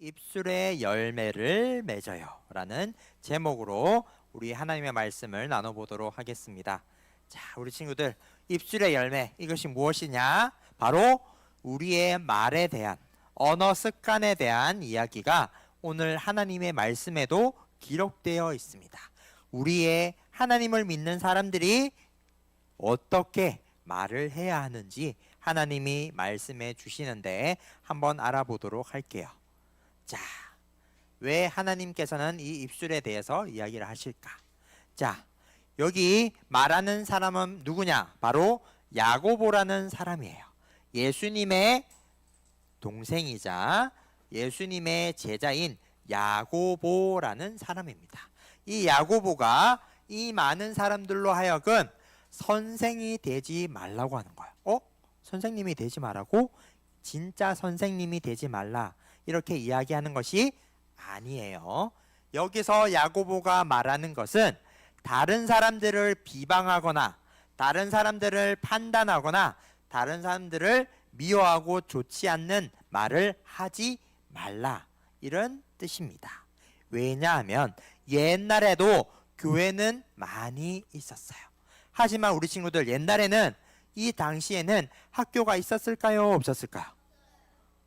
입술의 열매를 맺어요. 라는 제목으로 우리 하나님의 말씀을 나눠보도록 하겠습니다. 자, 우리 친구들, 입술의 열매, 이것이 무엇이냐? 바로 우리의 말에 대한, 언어 습관에 대한 이야기가 오늘 하나님의 말씀에도 기록되어 있습니다. 우리의 하나님을 믿는 사람들이 어떻게 말을 해야 하는지 하나님이 말씀해 주시는데 한번 알아보도록 할게요. 자, 왜 하나님께서는 이 입술에 대해서 이야기를 하실까? 자, 여기 말하는 사람은 누구냐? 바로 야고보라는 사람이에요. 예수님의 동생이자 예수님의 제자인 야고보라는 사람입니다. 이 야고보가 이 많은 사람들로 하여금 선생이 되지 말라고 하는 거예요. 어? 선생님이 되지 말라고? 진짜 선생님이 되지 말라. 이렇게 이야기하는 것이 아니에요. 여기서 야고보가 말하는 것은 다른 사람들을 비방하거나 다른 사람들을 판단하거나 다른 사람들을 미워하고 좋지 않는 말을 하지 말라. 이런 뜻입니다. 왜냐하면 옛날에도 교회는 많이 있었어요. 하지만 우리 친구들 옛날에는 이 당시에는 학교가 있었을까요? 없었을까요?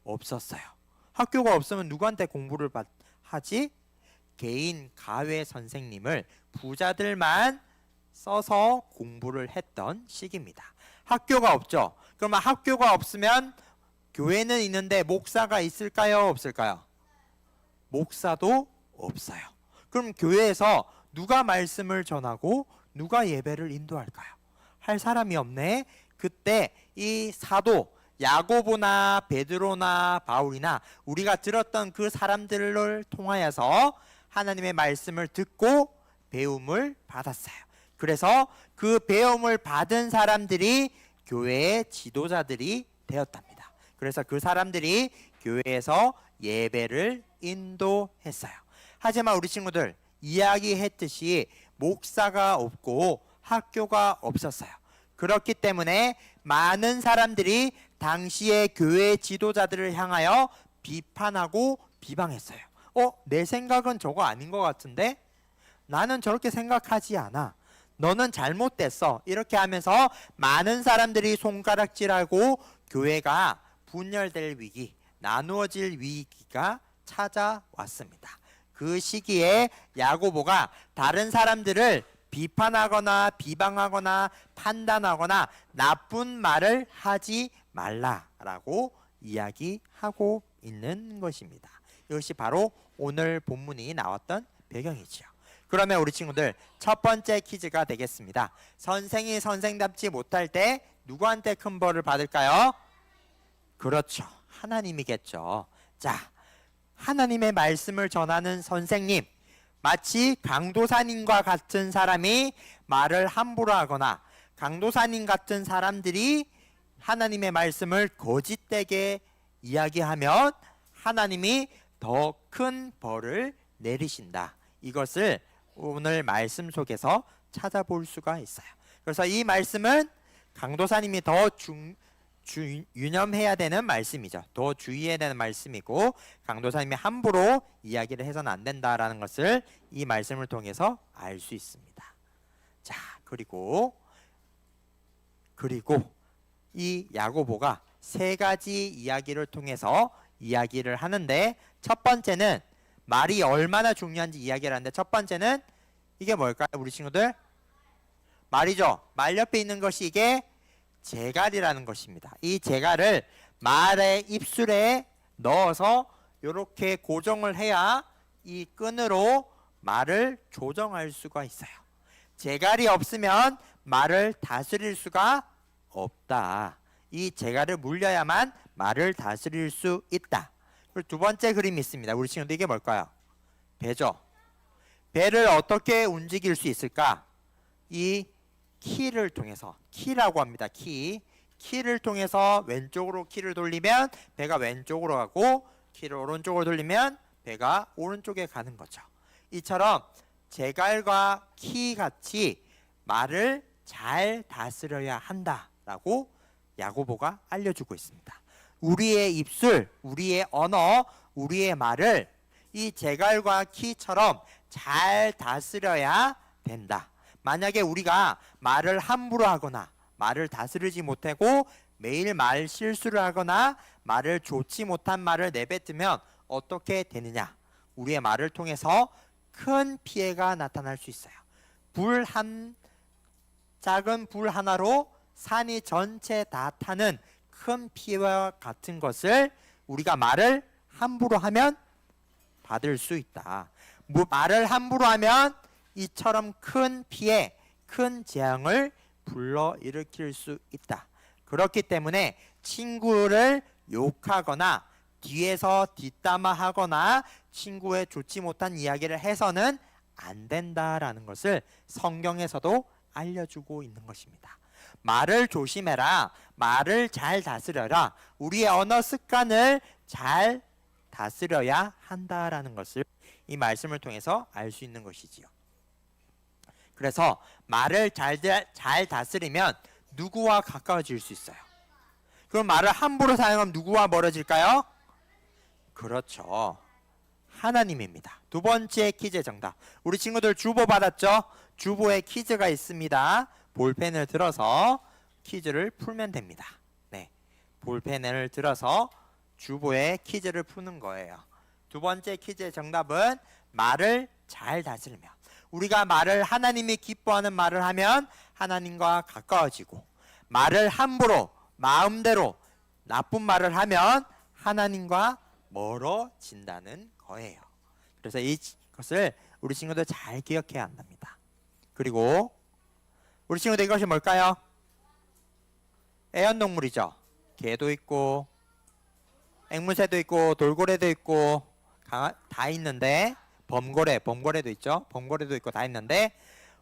없었어요. 학교가 없으면 누구한테 공부를 받, 하지? 개인 가외 선생님을 부자들만 써서 공부를 했던 시기입니다. 학교가 없죠. 그러면 학교가 없으면 교회는 있는데 목사가 있을까요? 없을까요? 목사도 없어요. 그럼 교회에서 누가 말씀을 전하고 누가 예배를 인도할까요? 할 사람이 없네. 그때 이 사도 야고보나 베드로나 바울이나 우리가 들었던 그 사람들을 통하여서 하나님의 말씀을 듣고 배움을 받았어요. 그래서 그 배움을 받은 사람들이 교회의 지도자들이 되었답니다. 그래서 그 사람들이 교회에서 예배를 인도했어요. 하지만 우리 친구들 이야기했듯이 목사가 없고 학교가 없었어요. 그렇기 때문에 많은 사람들이 당시의 교회 지도자들을 향하여 비판하고 비방했어요. 어, 내 생각은 저거 아닌 것 같은데? 나는 저렇게 생각하지 않아. 너는 잘못됐어. 이렇게 하면서 많은 사람들이 손가락질하고 교회가 분열될 위기, 나누어질 위기가 찾아왔습니다. 그 시기에 야고보가 다른 사람들을 비판하거나 비방하거나 판단하거나 나쁜 말을 하지 말라라고 이야기하고 있는 것입니다. 이것이 바로 오늘 본문이 나왔던 배경이지요. 그러면 우리 친구들 첫 번째 퀴즈가 되겠습니다. 선생이 선생답지 못할 때 누구한테 큰 벌을 받을까요? 그렇죠. 하나님이겠죠. 자, 하나님의 말씀을 전하는 선생님, 마치 강도사님과 같은 사람이 말을 함부로 하거나 강도사님 같은 사람들이 하나님의 말씀을 거짓되게 이야기하면 하나님이 더 큰 벌을 내리신다. 이것을 오늘 말씀 속에서 찾아볼 수가 있어요. 그래서 이 말씀은 강도사님이 더 중, 주, 유념해야 되는 말씀이죠. 더 주의해야 되는 말씀이고 강도사님이 함부로 이야기를 해서는 안 된다라는 것을 이 말씀을 통해서 알 수 있습니다. 자, 그리고 그리고 이 야고보가 세 가지 이야기를 통해서 이야기를 하는데 첫 번째는 말이 얼마나 중요한지 이야기를 하는데 첫 번째는 이게 뭘까요, 우리 친구들? 말이죠. 말 옆에 있는 것이 이게 재갈이라는 것입니다. 이 재갈을 말의 입술에 넣어서 이렇게 고정을 해야 이 끈으로 말을 조정할 수가 있어요. 재갈이 없으면 말을 다스릴 수가 없다. 이 재갈을 물려야만 말을 다스릴 수 있다. 그리고 두 번째 그림이 있습니다. 우리 친구들 이게 뭘까요? 배죠. 배를 어떻게 움직일 수 있을까? 이 키를 통해서 키라고 합니다. 키. 키를 통해서 왼쪽으로 키를 돌리면 배가 왼쪽으로 가고 키를 오른쪽으로 돌리면 배가 오른쪽에 가는 거죠. 이처럼 제갈과 키 같이 말을 잘 다스려야 한다라고 야고보가 알려주고 있습니다. 우리의 입술, 우리의 언어 우리의 말을 이 제갈과 키처럼 잘 다스려야 된다. 만약에 우리가 말을 함부로 하거나 말을 다스리지 못하고 매일 말 실수를 하거나 말을 좋지 못한 말을 내뱉으면 어떻게 되느냐? 우리의 말을 통해서 큰 피해가 나타날 수 있어요. 불 한 작은 불 하나로 산이 전체 다 타는 큰 피해와 같은 것을 우리가 말을 함부로 하면 받을 수 있다. 뭐 말을 함부로 하면 이처럼 큰 피해, 큰 재앙을 불러 일으킬 수 있다. 그렇기 때문에 친구를 욕하거나 뒤에서 뒷담화하거나 친구의 좋지 못한 이야기를 해서는 안 된다라는 것을 성경에서도 알려주고 있는 것입니다. 말을 조심해라. 말을 잘 다스려라. 우리의 언어 습관을 잘 다스려야 한다라는 것을 이 말씀을 통해서 알 수 있는 것이지요. 그래서 말을 잘, 다- 잘 다스리면 누구와 가까워질 수 있어요. 그럼 말을 함부로 사용하면 누구와 멀어질까요? 그렇죠. 하나님입니다. 두 번째 퀴즈 정답. 우리 친구들 주보 받았죠? 주보에 퀴즈가 있습니다. 볼펜을 들어서 퀴즈를 풀면 됩니다. 네. 볼펜을 들어서 주보에 퀴즈를 푸는 거예요. 두 번째 퀴즈의 정답은 말을 잘 다스리며 우리가 말을 하나님이 기뻐하는 말을 하면 하나님과 가까워지고 말을 함부로 마음대로 나쁜 말을 하면 하나님과 멀어진다는 거예요. 그래서 이것을 우리 친구들 잘 기억해야 한답니다. 그리고 우리 친구들 이것이 뭘까요? 애완동물이죠. 개도 있고 앵무새도 있고 돌고래도 있고 다 있는데 범고래, 범고래도 있죠. 범고래도 있고 다 있는데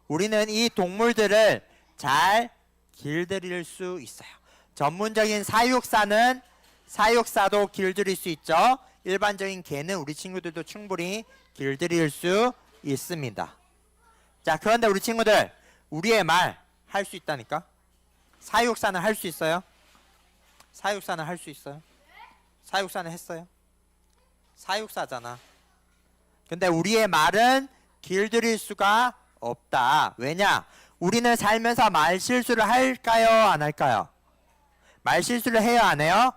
우리는 이 동물들을 잘 길들일 수 있어요. 전문적인 사육사는 사육사도 길들일 수 있죠. 일반적인 개는 우리 친구들도 충분히 길들일 수 있습니다. 자, 그런데 우리 친구들 우리의 말 할 수 있다니까? 사육사는 할 수 있어요? 사육사는 할 수 있어요? 사육사는 했어요? 사육사잖아. 근데 우리의 말은 길들일 수가 없다. 왜냐? 우리는 살면서 말 실수를 할까요? 안 할까요? 말 실수를 해요? 안 해요?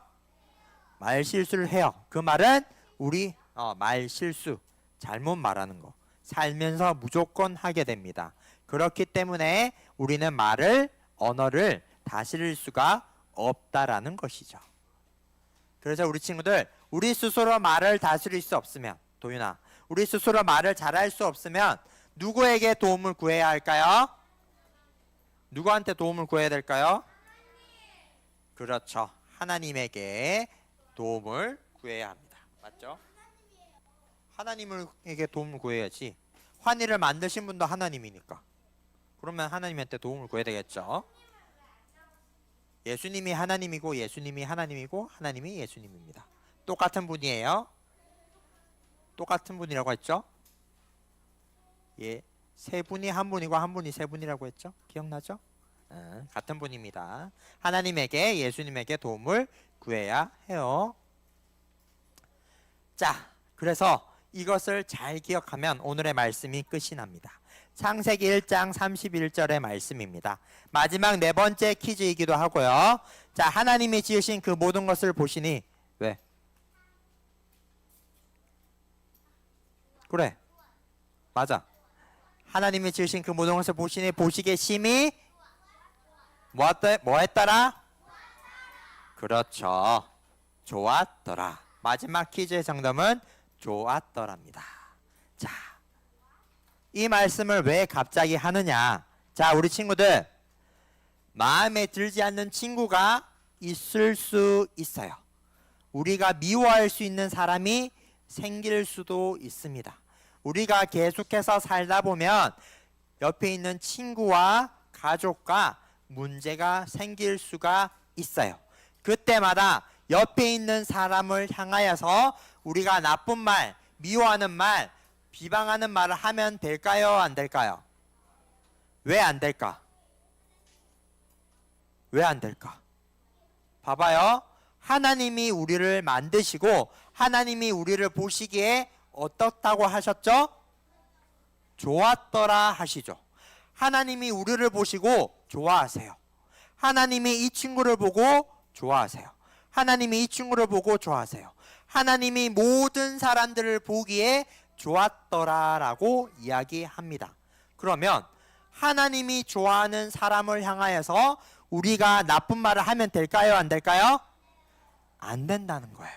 말 실수를 해요. 그 말은 우리 어, 말 실수, 잘못 말하는 거. 살면서 무조건 하게 됩니다. 그렇기 때문에 우리는 말을 언어를 다스릴 수가 없다라는 것이죠. 그래서 우리 친구들 우리 스스로 말을 다스릴 수 없으면 도윤아 우리 스스로 말을 잘할 수 없으면 누구에게 도움을 구해야 할까요? 누구한테 도움을 구해야 될까요? 그렇죠. 하나님에게 도움을 구해야 합니다. 맞죠? 하나님에게 도움을 구해야지. 환희를 만드신 분도 하나님이니까. 그러면 하나님한테 도움을 구해야 되겠죠. 예수님이 하나님이고 예수님이 하나님이고 하나님이 예수님입니다. 똑같은 분이에요. 똑같은 분이라고 했죠? 예, 세 분이 한 분이고 한 분이 세 분이라고 했죠? 기억나죠? 어, 같은 분입니다. 하나님에게 예수님에게 도움을 구해야 해요. 자, 그래서 이것을 잘 기억하면 오늘의 말씀이 끝이 납니다. 창세기 1장 31절의 말씀입니다. 마지막 네 번째 퀴즈이기도 하고요. 자, 하나님이 지으신 그 모든 것을 보시니 왜? 그래. 맞아. 하나님이 지으신 그 모든 것을 보시니 보시기에 심히 뭐했다, 뭐했더라? 그렇죠. 좋았더라. 마지막 퀴즈의 정답은 좋았더랍니다. 자, 이 말씀을 왜 갑자기 하느냐? 자, 우리 친구들 마음에 들지 않는 친구가 있을 수 있어요. 우리가 미워할 수 있는 사람이 생길 수도 있습니다. 우리가 계속해서 살다 보면 옆에 있는 친구와 가족과 문제가 생길 수가 있어요. 그때마다 옆에 있는 사람을 향하여서 우리가 나쁜 말, 미워하는 말, 비방하는 말을 하면 될까요? 안 될까요? 왜 안 될까? 왜 안 될까? 봐봐요. 하나님이 우리를 만드시고 하나님이 우리를 보시기에 어떻다고 하셨죠? 좋았더라 하시죠. 하나님이 우리를 보시고 좋아하세요. 하나님이 이 친구를 보고 좋아하세요. 하나님이 이 친구를 보고 좋아하세요. 하나님이 모든 사람들을 보기에 좋았더라라고 이야기합니다. 그러면 하나님이 좋아하는 사람을 향하여서 우리가 나쁜 말을 하면 될까요? 안 될까요? 안 된다는 거예요.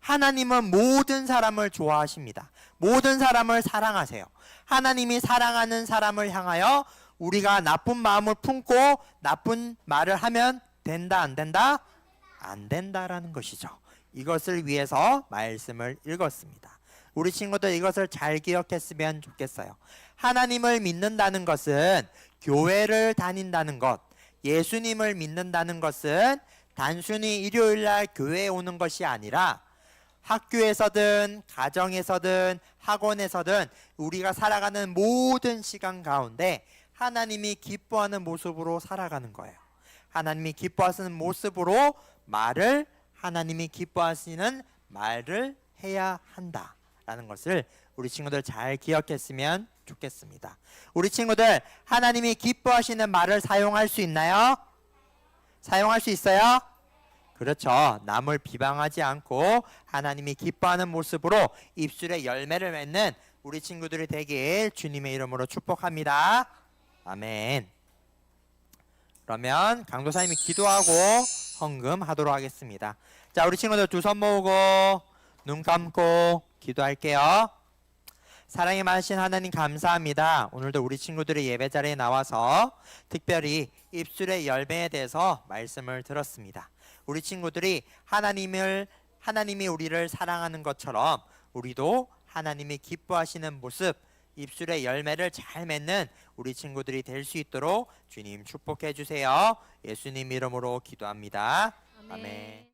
하나님은 모든 사람을 좋아하십니다. 모든 사람을 사랑하세요. 하나님이 사랑하는 사람을 향하여 우리가 나쁜 마음을 품고 나쁜 말을 하면 된다 안 된다? 안 된다라는 것이죠. 이것을 위해서 말씀을 읽었습니다. 우리 친구들 이것을 잘 기억했으면 좋겠어요. 하나님을 믿는다는 것은 교회를 다닌다는 것, 예수님을 믿는다는 것은 단순히 일요일 날 교회에 오는 것이 아니라 학교에서든 가정에서든 학원에서든 우리가 살아가는 모든 시간 가운데 하나님이 기뻐하는 모습으로 살아가는 거예요. 하나님이 기뻐하시는 모습으로 말을 하나님이 기뻐하시는 말을 해야 한다라는 것을 우리 친구들 잘 기억했으면 좋겠습니다. 우리 친구들 하나님이 기뻐하시는 말을 사용할 수 있나요? 사용할 수 있어요? 그렇죠. 남을 비방하지 않고 하나님이 기뻐하는 모습으로 입술에 열매를 맺는 우리 친구들이 되길 주님의 이름으로 축복합니다. 아멘. 그러면 강도사님이 기도하고 헌금하도록 하겠습니다. 자, 우리 친구들 두 손 모으고 눈 감고 기도할게요. 사랑이 많으신 하나님 감사합니다. 오늘도 우리 친구들이 예배 자리에 나와서 특별히 입술의 열매에 대해서 말씀을 들었습니다. 우리 친구들이 하나님을 하나님이 우리를 사랑하는 것처럼 우리도 하나님이 기뻐하시는 모습 입술의 열매를 잘 맺는 우리 친구들이 될 수 있도록 주님 축복해 주세요. 예수님 이름으로 기도합니다. 아멘.